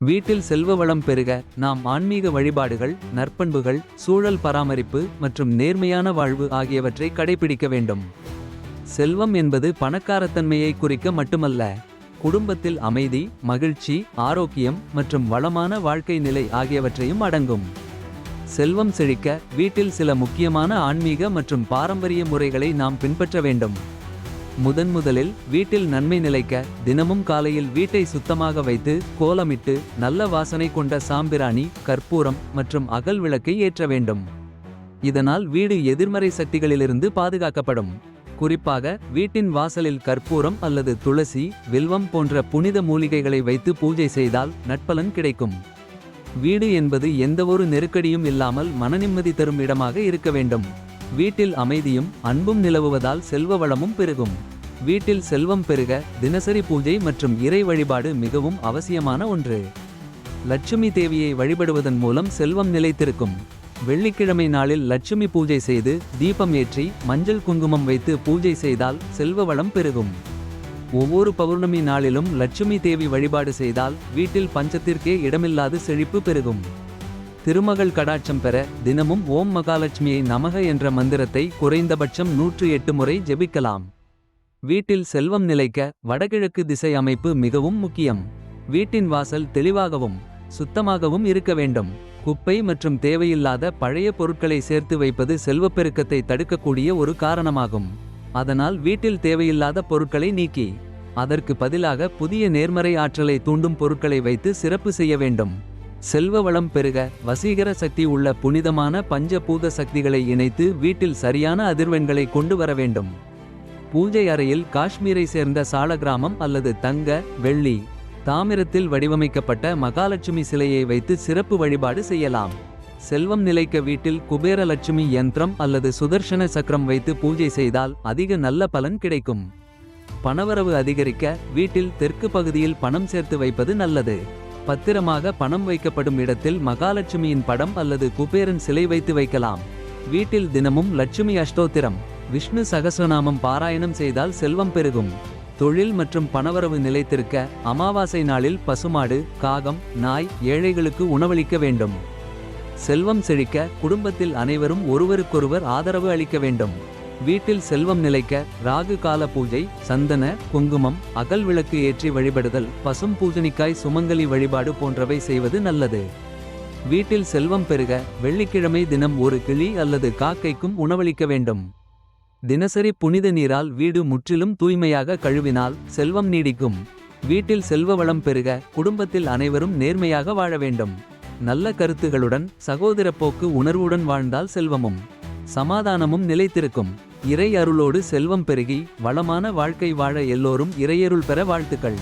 வீட்டில் செல்வ வளம் பெருக நாம் ஆன்மீக வழிபாடுகள் நற்பண்புகள் சூழல் பராமரிப்பு மற்றும் நேர்மையான வாழ்வு ஆகியவற்றை கடைபிடிக்க வேண்டும். செல்வம் என்பது பணக்காரத்தன்மையை குறிக்க மட்டுமல்ல குடும்பத்தில் அமைதி மகிழ்ச்சி ஆரோக்கியம் மற்றும் வளமான வாழ்க்கை நிலை ஆகியவற்றையும் அடங்கும். செல்வம் செழிக்க வீட்டில் சில முக்கியமான ஆன்மீக மற்றும் பாரம்பரிய முறைகளை நாம் பின்பற்ற வேண்டும். முதன் முதலில் வீட்டில் நன்மை நிலைக்க தினமும் காலையில் வீட்டை சுத்தமாக வைத்து கோலமிட்டு நல்ல வாசனை கொண்ட சாம்பிராணி கற்பூரம் மற்றும் அகல் விளக்கை ஏற்ற வேண்டும். இதனால் வீடு எதிர்மறை சக்திகளிலிருந்து பாதுகாக்கப்படும். குறிப்பாக வீட்டின் வாசலில் கற்பூரம் அல்லது துளசி வில்வம் போன்ற புனித மூலிகைகளை வைத்து பூஜை செய்தால் நட்பலன் கிடைக்கும். வீடு என்பது எந்தவொரு நெருக்கடியும் இல்லாமல் மனநிம்மதி தரும் இடமாக இருக்க வேண்டும். வீட்டில் அமைதியும் அன்பும் நிலவுவதால் செல்வ வளமும் பெருகும். வீட்டில் செல்வம் பெருக தினசரி பூஜை மற்றும் இறை வழிபாடு மிகவும் அவசியமான ஒன்று. லட்சுமி தேவியை வழிபடுவதன் மூலம் செல்வம் நிலைத்திருக்கும். வெள்ளிக்கிழமை நாளில் லட்சுமி பூஜை செய்து தீபம் ஏற்றி மஞ்சள் குங்குமம் வைத்து பூஜை செய்தால் செல்வ வளம் பெருகும். ஒவ்வொரு பௌர்ணமி நாளிலும் லட்சுமி தேவி வழிபாடு செய்தால் வீட்டில் பஞ்சத்திற்கே இடமில்லாது செழிப்பு பெருகும். திருமகள் கடாட்சம் பெற தினமும் ஓம் மகாலட்சுமியை நமக என்ற மந்திரத்தை குறைந்தபட்சம் நூற்று எட்டு முறை ஜெபிக்கலாம். வீட்டில் செல்வம் நிலைக்க வடகிழக்கு திசை அமைப்பு மிகவும் முக்கியம். வீட்டின் வாசல் தெளிவாகவும் சுத்தமாகவும் இருக்க வேண்டும். குப்பை மற்றும் தேவையில்லாத பழைய பொருட்களை சேர்த்து வைப்பது செல்வப்பெருக்கத்தை தடுக்கக்கூடிய ஒரு காரணமாகும். அதனால் வீட்டில் தேவையில்லாத பொருட்களை நீக்கி அதற்கு பதிலாக புதிய நேர்மறை ஆற்றலை தூண்டும் பொருட்களை வைத்து சிறப்பு செய்ய வேண்டும். செல்வ வளம் பெருக வசீகர சக்தி உள்ள புனிதமான பஞ்சபூத சக்திகளை இணைத்து வீட்டில் சரியான அதிர்வெண்களை கொண்டு வர வேண்டும். பூஜை அறையில் காஷ்மீரை சேர்ந்த சாலகிராமம் அல்லது தங்க வெள்ளி தாமிரத்தில் வடிவமைக்கப்பட்ட மகாலட்சுமி சிலையை வைத்து சிறப்பு வழிபாடு செய்யலாம். செல்வம் நிலைக்க வீட்டில் குபேரலட்சுமி யந்திரம் அல்லது சுதர்ஷன சக்கரம் வைத்து பூஜை செய்தால் அதிக நல்ல பலன் கிடைக்கும். பணவரவு அதிகரிக்க வீட்டில் தெற்கு பகுதியில் பணம் சேர்த்து வைப்பது நல்லது. பத்திரமாக பணம் வைக்கப்படும் இடத்தில் மகாலட்சுமியின் படம் அல்லது குபேரன் சிலை வைத்து வைக்கலாம். வீட்டில் தினமும் லட்சுமி அஷ்டோத்திரம் விஷ்ணு சகசநாமம் பாராயணம் செய்தால் செல்வம் பெருகும். தொழில் மற்றும் பணவரவு நிலைத்திருக்க அமாவாசை நாளில் பசுமாடு காகம் நாய் ஏழைகளுக்கு உணவளிக்க வேண்டும். செல்வம் செழிக்க குடும்பத்தில் அனைவரும் ஒருவருக்கொருவர் ஆதரவு அளிக்க வேண்டும். வீட்டில் செல்வம் நிலைக்க ராகு கால பூஜை சந்தன குங்குமம் அகல் விளக்கு ஏற்றி வழிபடுதல் பசும் பூஜனிக்காய் சுமங்கலி வழிபாடு போன்றவை செய்வது நல்லது. வீட்டில் செல்வம் பெருக வெள்ளிக்கிழமை தினம் ஒரு கிளி அல்லது காக்கைக்கும் உணவளிக்க வேண்டும். தினசரி புனித நீரால் வீடு முற்றிலும் தூய்மையாக கழுவினால் செல்வம் நீடிக்கும். வீட்டில் செல்வ வளம் பெருக குடும்பத்தில் அனைவரும் நேர்மையாக வாழ வேண்டும். நல்ல கருத்துகளுடன் சகோதரப்போக்கு உணர்வுடன் வாழ்ந்தால் செல்வமும் சமாதானமும் நிலைத்திருக்கும். இறை அருளோடு செல்வம் பெருகி வளமான வாழ்க்கை வாழ எல்லோரும் இறையருள் பெற வாழ்த்துக்கள்.